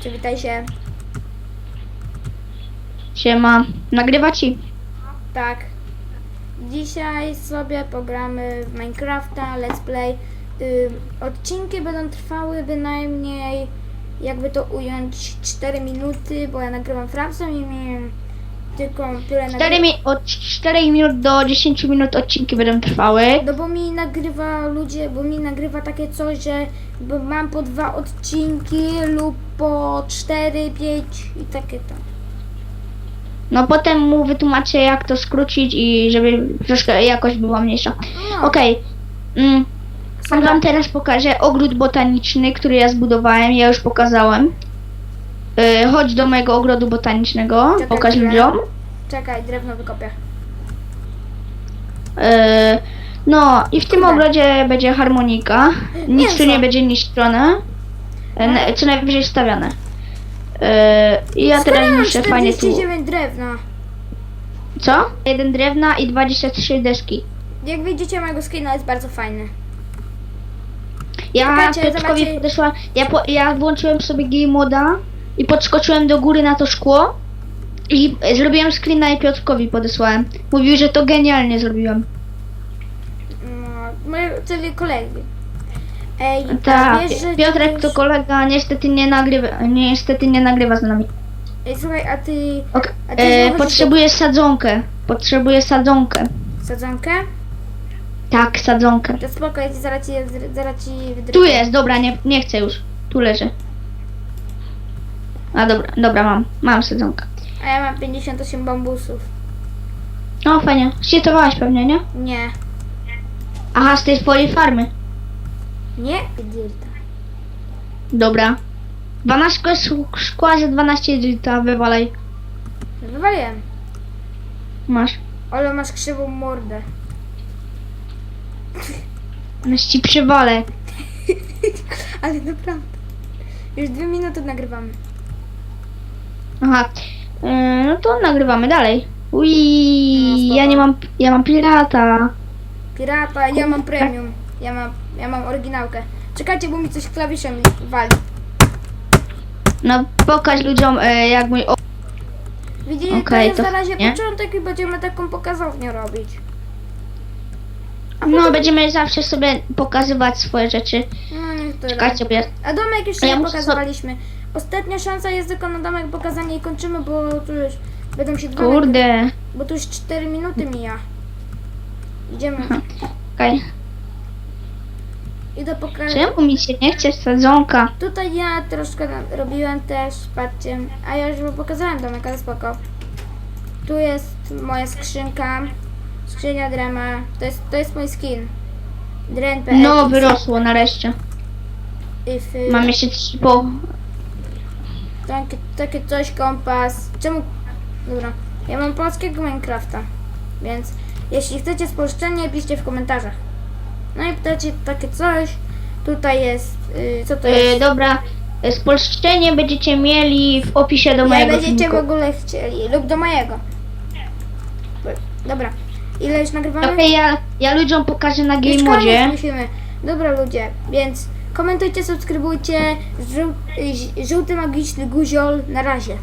Przywitaj się. Siema. Nagrywa ci. Tak. Dzisiaj sobie pogramy w Minecrafta, let's play. Ym, odcinki będą trwały bynajmniej, jakby to ująć, 4 minuty, bo ja nagrywam frapsem i miałem tylko tyle 4 mi od 4 minut do 10 minut odcinki będą trwały. No bo mi nagrywa ludzie, bo mi nagrywa takie coś, że mam po dwa odcinki lub po 4, 5 i takie tam. No potem mu wytłumaczę jak to skrócić i żeby troszkę jakość była mniejsza. No, Okej. Mm, Sara- wam teraz pokażę ogród botaniczny, który ja zbudowałem. Ja już pokazałem. Yy, chodź do mojego ogrodu botanicznego. Czekaj, Pokaż ludziom. Czekaj, drewno wykopię. Yy, no i w tym Kurde. ogrodzie będzie harmonika. Nic Mięso. tu nie będzie niszczone. No. co najwyżej stawiane. Yy, I ja teraz muszę fajnie tu... 49 drewna. Co? Jeden drewna i 23 deski. Jak widzicie, mojego skina jest bardzo fajny. Ja Piotrkowi zobaczcie. podeszłam, ja, po, ja włączyłem sobie game moda i podskoczyłem do góry na to szkło i zrobiłem screena i Piotrkowi podesłałem. Mówił, że to genialnie zrobiłem. No, moje, czyli kolegi. Ej, Tak, wiesz, że Piotrek to kolega niestety nie nagrywa, niestety nie nagrywa z nami. Ej, słuchaj, a ty Ok, A ty e, znowu potrzebuję sadzonkę. Potrzebuję sadzonkę. sadzonkę? Tak, sadzonkę. To spoko, ja ci zaraz ci, zaraz ci. Tu jest, dobra, nie, nie chcę już. Tu leży. A dobra, dobra, mam. Mam sadzonkę. A ja mam 58 bambusów. O, fajnie. Ścietowałaś pewnie, nie? Nie. Aha, z tej twojej farmy. Nie? Dirta. Dobra. 12 szk- szkła za 12 dilta, wywalaj. Wywaliłem. Masz. Ale masz krzywą mordę. Masz ci przywalę. Ale naprawdę. Już dwie minuty nagrywamy. Aha. Yy, no to nagrywamy dalej. No, Ui, spoko. ja nie mam, ja mam pirata. Pirata, ja mam premium. Ja mam, ja mam oryginałkę. Czekajcie, bo mi coś klawiszem wali. No pokaż ludziom e, jak mój... O, Widzicie, Okej, to jest to na razie nie. początek i będziemy taką pokazownię robić. No będziemy zawsze sobie pokazywać swoje rzeczy. No to Czekajcie, bo ja... A domek jeszcze Ja nie muszę pokazywaliśmy. Ostatnia szansa jest tylko na domek pokazanie i kończymy, bo tu już będą się dwa Kurde. Bo tu już 4 minuty mija. Idziemy. Okej. Idę pokazać. Czemu mi się nie chce sadzonka? Tutaj ja troszkę na- robiłem też, patrzcie. A ja już wam pokazałem domek, ale spoko. Tu jest moja skrzynka. Skrzynia drema. To jest, to jest mój skin. Dren.pl. No, wyrosło nareszcie. If, Mam jeszcze trzy po... Takie, takie coś, kompas. Czemu? Dobra. Ja mam polskiego Minecrafta. Więc jeśli chcecie spolszczenie, piszcie w komentarzach. No i pytacie takie coś. Tutaj jest. y, co to E, jest? dobra, e, spolszczenie będziecie mieli w opisie do mojego będziecie w filmiku. ogóle chcieli. Lub do mojego. Dobra. Ile już nagrywamy? Okej, ja, ja ludziom pokażę na Już game koniec modzie. musimy. Dobra ludzie, więc komentujcie, subskrybujcie. Żół, żółty magiczny guziol. Na razie.